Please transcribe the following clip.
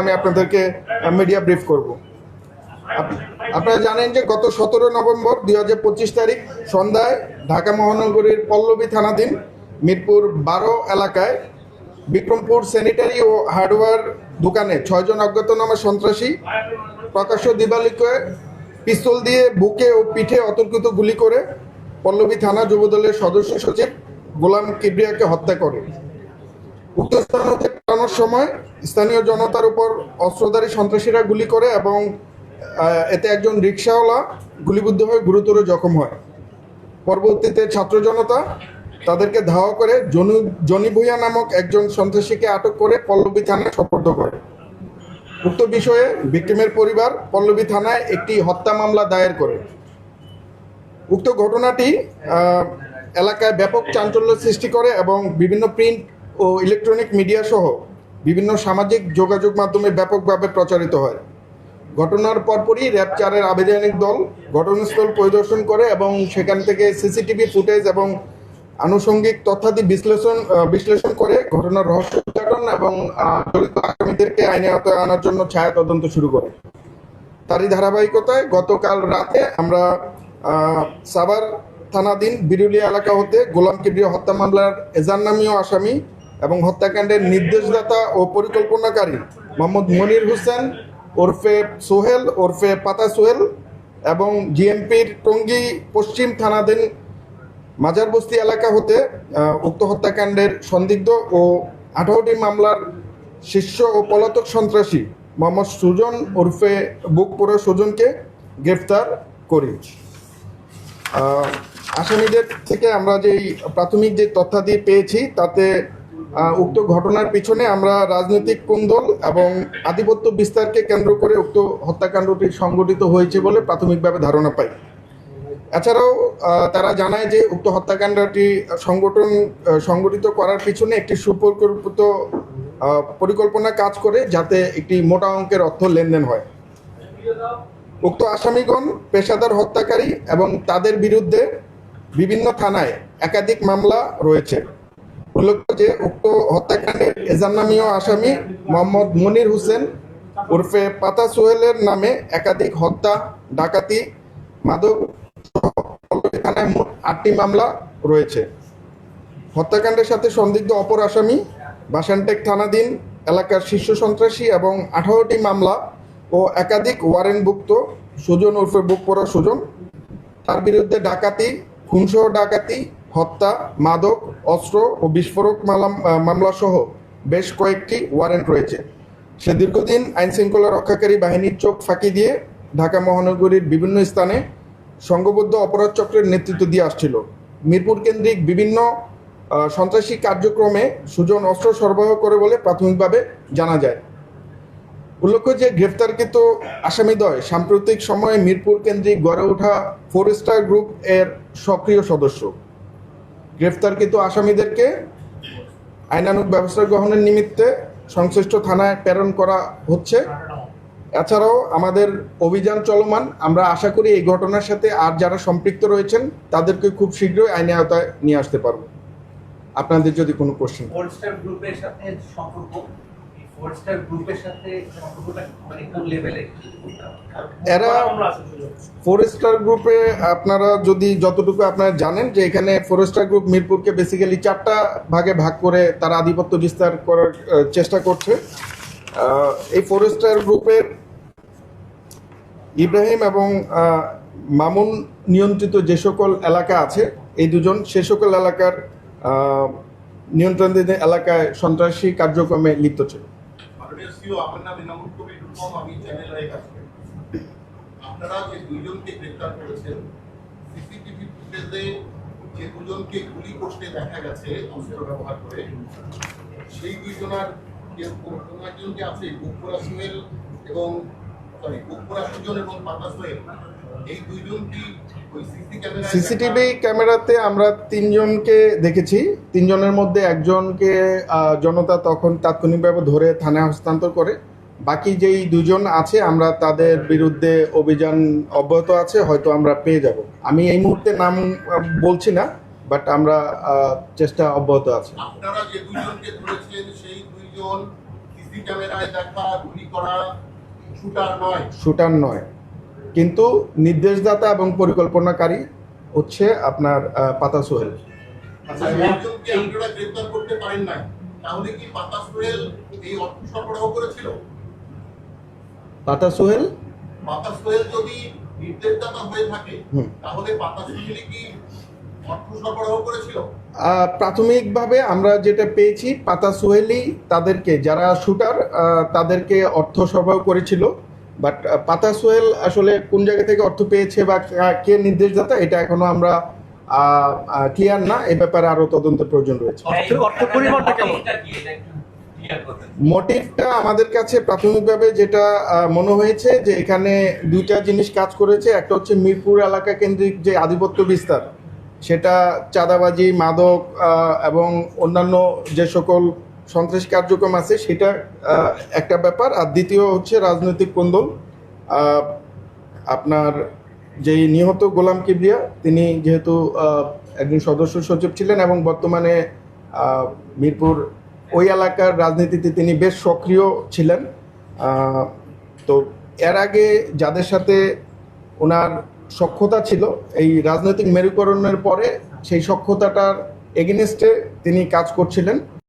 আমি আপনাদেরকে media brief করব। আপনারা জানেন যে গত সতেরো নভেম্বর দুই হাজার পঁচিশ তারিখ সন্ধ্যায় ঢাকা মহানগরীর পল্লবী থানাধীন মিরপুর বারো এলাকায় বিক্রমপুর স্যানিটারি ও হার্ডওয়্যার দোকানে ছয়জন অজ্ঞাত অজ্ঞাতনামা সন্ত্রাসী প্রকাশ্য দিবালিকে পিস্তল দিয়ে বুকে ও পিঠে অতর্কিত গুলি করে পল্লবী থানা যুবদলের সদস্য সচিব গোলাম কিবরিয়াকে হত্যা করে। উক্ত স্থান পালানোর সময় স্থানীয় জনতার উপর অস্ত্রধারী সন্ত্রাসীরা গুলি করে এবং এতে একজন রিক্সাওয়ালা গুলিবিদ্ধ হয়ে গুরুতর জখম হয়। পরবর্তীতে ছাত্র জনতা তাদেরকে ধাওয়া করে জনু, জনি ভুইয়া নামক একজন সন্ত্রাসীকে আটক করে পল্লবী থানায় সোপর্দ করে। উক্ত বিষয়ে ভিক্টিমের পরিবার পল্লবী থানায় একটি হত্যা মামলা দায়ের করে। উক্ত ঘটনাটি এলাকায় ব্যাপক চাঞ্চল্য সৃষ্টি করে এবং বিভিন্ন প্রিন্ট ও ইলেকট্রনিক মিডিয়া সহ বিভিন্ন সামাজিক যোগাযোগ মাধ্যমে ব্যাপকভাবে প্রচারিত হয়। ঘটনার পরপরই র্যাব চারের আবেদনিক দল ঘটনাস্থল পরিদর্শন করে এবং সেখান থেকে সিসিটিভি ফুটেজ এবং আনুষঙ্গিক তথ্যাদি বিশ্লেষণ বিশ্লেষণ করে ঘটনার রহস্য উদ্ঘাটন এবং জড়িত আসামিদেরকে আইনে আওতায় আনার জন্য ছায়া তদন্ত শুরু করে। তারই ধারাবাহিকতায় গতকাল রাতে আমরা সাভার থানাধীন বিরুলিয়া এলাকা হতে গোলাম কিবরিয়া হত্যা মামলার এজান নামীয় আসামি এবং হত্যাকাণ্ডের নির্দেশদাতা ও পরিকল্পনাকারী মোহাম্মদ মনির হোসেন ওরফে সোহেল, ওরফে পাতা সোহেল এবং জিএমপির টঙ্গী পশ্চিম থানাধীন মাজারবস্তি এলাকা হতে উক্ত হত্যাকাণ্ডের সন্দিগ্ধ ও আঠারোটি মামলার শীর্ষ ও পলাতক সন্ত্রাসী মোহাম্মদ সুজন ওরফে বুকপুরা সুজনকে গ্রেফতার করি আসামিদের থেকে আমরা যেই প্রাথমিক যে তথ্যাদি পেয়েছি, তাতে উক্ত ঘটনার পিছনে আমরা রাজনৈতিক কুন্দল এবং আধিপত্য বিস্তারকে কেন্দ্র করে উক্ত হত্যাকাণ্ডটি সংগঠিত হয়েছে বলে প্রাথমিকভাবে ধারণা পাই। এছাড়াও তারা জানায় যে উক্ত হত্যাকাণ্ডটি সংগঠন সংগঠিত করার পিছনে একটি সুপরিকল্পিত পরিকল্পনা কাজ করে যাতে একটি মোটা অঙ্কের অর্থ লেনদেন হয়। উক্ত আসামিগণ পেশাদার হত্যাকারী এবং তাদের বিরুদ্ধে বিভিন্ন থানায় একাধিক মামলা রয়েছে। উল্লেখ্য যে উক্ত হত্যাকাণ্ডের এজান্নামীয় আসামি মোহাম্মদ মনির হোসেন ওরফে পাতা সোহেলের নামে একাধিক হত্যা, ডাকাতি, মাদক থানায় মোট আটটি মামলা রয়েছে। হত্যাকাণ্ডের সাথে সন্দিগ্ধ অপর আসামি বাসানটেক থানাধীন এলাকার শীর্ষ সন্ত্রাসী এবং আঠারোটি মামলা ও একাধিক ওয়ারেন্টভুক্ত সুজন উর্ফে বুক পড়া সুজন তার বিরুদ্ধে ডাকাতি, খুনসহ ডাকাতি হত্যা, মাদক, অস্ত্র ও বিস্ফোরক মামলা সহ বেশ কয়েকটি ওয়ারেন্ট রয়েছে। সে দীর্ঘদিন আইন শৃঙ্খলা রক্ষাকারী বাহিনীর চোখ ফাঁকি দিয়ে ঢাকা মহানগরীর বিভিন্ন স্থানে সংঘবদ্ধ অপরাধ চক্রের নেতৃত্ব দিয়ে আসছিল। মিরপুর কেন্দ্রিক বিভিন্ন সন্ত্রাসী কার্যক্রমে সুজন অস্ত্র সরবরাহ করে বলে প্রাথমিকভাবে জানা যায়। উল্লেখ্য যে গ্রেফতারকৃত আসামিদ্বয় সাম্প্রতিক সময়ে মিরপুর কেন্দ্রিক গড়ে ওঠা ফোর স্টার গ্রুপ এর সক্রিয় সদস্য। গ্রেফতারকৃত আসামিদেরকে আইনানুগ ব্যবস্থা গ্রহণের নিমিত্তে সংশ্লিষ্ট থানায় প্রেরণ করা হচ্ছে। এছাড়াও আমাদের অভিযান চলমান। আমরা আশা করি এই ঘটনার সাথে আর যারা সম্পৃক্ত রয়েছেন, তাদেরকে খুব শীঘ্রই আইনে আওতায় নিয়ে আসতে পারব। আপনাদের যদি কোনো question four star four star এরা ফরেস্টার গ্রুপে আপনারা যদি যতটুকু আপনারা জানেন যে এখানে ফরেস্টার গ্রুপ মিরপুরকে বেসিক্যালি চারটা ভাগে ভাগ করে তারা আধিপত্য বিস্তার করার চেষ্টা করছে। এই ফরেস্টার গ্রুপের ইব্রাহিম এবং মামুন নিয়ন্ত্রিত যে সকল এলাকা আছে, এই দুজন, সে সকল এলাকার নিয়ন্ত্রণাধীন এলাকায় সন্ত্রাসী কার্যক্রমে লিপ্ত ছিল। মাননীয় সিও আমার নাম ইনামুল কবির রূপম আমি চ্যানেল আই কাজ করি আপনারা যে দুইজনকে গ্রেফতার করেছেন সিসিটিভি ফুটেজে যে দুজনকে গুলি করতে দেখা গেছে অস্ত্র ব্যবহার করে সেই দুইজনার যে কোনো একজনকে আছে এবং সরি সুজন এবং পাতা সোহেল এই দুইজন কি ওই সিসি ক্যামেরা সিসিটিভি ক্যামেরাতে আমরা তিনজনকে দেখেছি। তিনজনের মধ্যে একজনকে জনতা তখন তাৎক্ষণিকভাবে ধরে থানায় হস্তান্তর করে। বাকি যেই দুজন আছে আমরা তাদের বিরুদ্ধে অভিযান অব্যাহত আছে হয়তো আমরা পেয়ে যাব। আমি এই মুহূর্তে নাম বলছি না বাট আমরা চেষ্টা অব্যাহত আছে। আপনারা যে দুইজনকে ধরেছেন সেই দুইজন সিসি ক্যামেরায় দেখা গুলি করা শুটার নয়। শুটার নয়। কিন্তু নির্দেশদাতা এবং পরিকল্পনাকারী হচ্ছে আপনার পাতা সোহেল। আচ্ছা একজনকে আপনারা গ্রেপ্তার করতে পারেন নাই তাহলে কি পাতা সোহেল এই অর্থ সরবরাহ করেছিল? পাতা সোহেল? পাতা সোহেল যদি নির্দেশদাতা হয়ে থাকে তাহলে পাতা সোহেলই কি অর্থ সরবরাহ করেছিল? প্রাথমিকভাবে আমরা যেটা পেয়েছি পাতা সোহেলই তাদেরকে যারা শুটার তাদেরকে অর্থ সরবরাহ করেছিল। বাট পাতা সোহেল আসলে কোন জায়গা থেকে অর্থ পেয়েছে বা কা- কে নির্দেশদাতা এটা এখনও আমরা ক্লিয়ার না? এ ব্যাপারে আরও তদন্তের প্রয়োজন রয়েছে। মোটিভটা আমাদের কাছে প্রাথমিকভাবে যেটা মনে হয়েছে যে এখানে দুইটা জিনিস কাজ করেছে। একটা হচ্ছে মিরপুর এলাকা কেন্দ্রিক যে আধিপত্য বিস্তার সেটা চাঁদাবাজি মাদক এবং অন্যান্য যে সকল সন্ত্রাসী কার্যক্রম আছে সেটা একটা ব্যাপার। আর দ্বিতীয় হচ্ছে রাজনৈতিক কোন্দল। আপনার যেই নিহত গোলাম কিবরিয়া, তিনি যেহেতু একজন সদস্য সচিব ছিলেন এবং বর্তমানে মিরপুর ওই এলাকার রাজনীতিতে তিনি বেশ সক্রিয় ছিলেন। তো এর আগে যাদের সাথে ওনার সক্ষতা ছিল, এই রাজনৈতিক মেরুকরণের পরে সেই সক্ষতাটার এগেনস্টে তিনি কাজ করছিলেন।